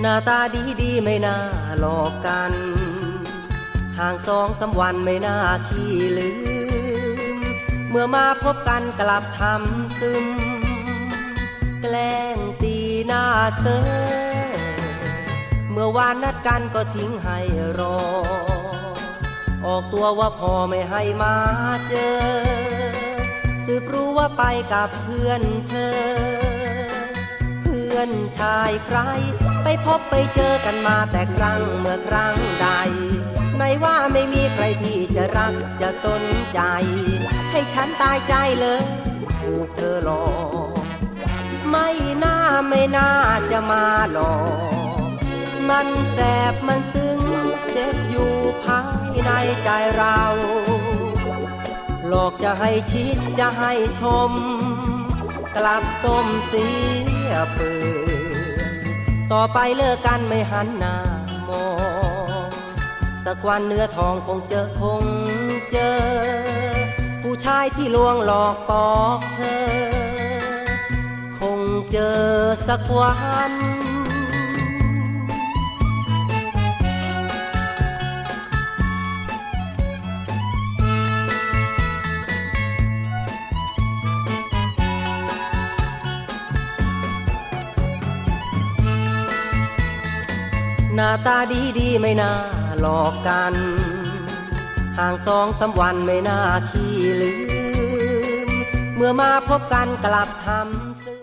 หน้าตาดีดีไม่น่าหลอกกัน ห่างสองสามวันไม่น่าขี้ลืม เมื่อมาพบกันกลับทำซึม แกล้งตีหน้าเธอเมื่อวานนัดกันก็ทิ้งให้รอ ออกตัวว่าพอไม่ให้มาเจอ สืบรู้ว่าไปกับเพื่อนเธอ เพื่อนชายใคร ไปพบไปเจอกันมาแต่ครั้งเมื่อครั้งใดไหนว่าไม่มีใครที่จะรักจะสนใจ ให้ฉันตายใจเลยถูกเธอหลอกไม่น่าไม่น่าจะมาหลอกมันแสบมันซึ้งเจ็บอยู่ภายในใจเรา หลอกจะให้ชิดจะให้ชม กลับต้มเสียเปื่อ ต่อไปเลิกกันไม่หันหน้ามอง สักวันเนื้อทองคงเจอคงเจอ ผู้ชายที่ลวงหลอกปอกเธอ คงเจอสักวัน หน้าตาดีดีไม่น่าหลอกกัน ห่างสองสาวันไม่น่าขี้ลืม เมื่อมาพบกันกลับทำ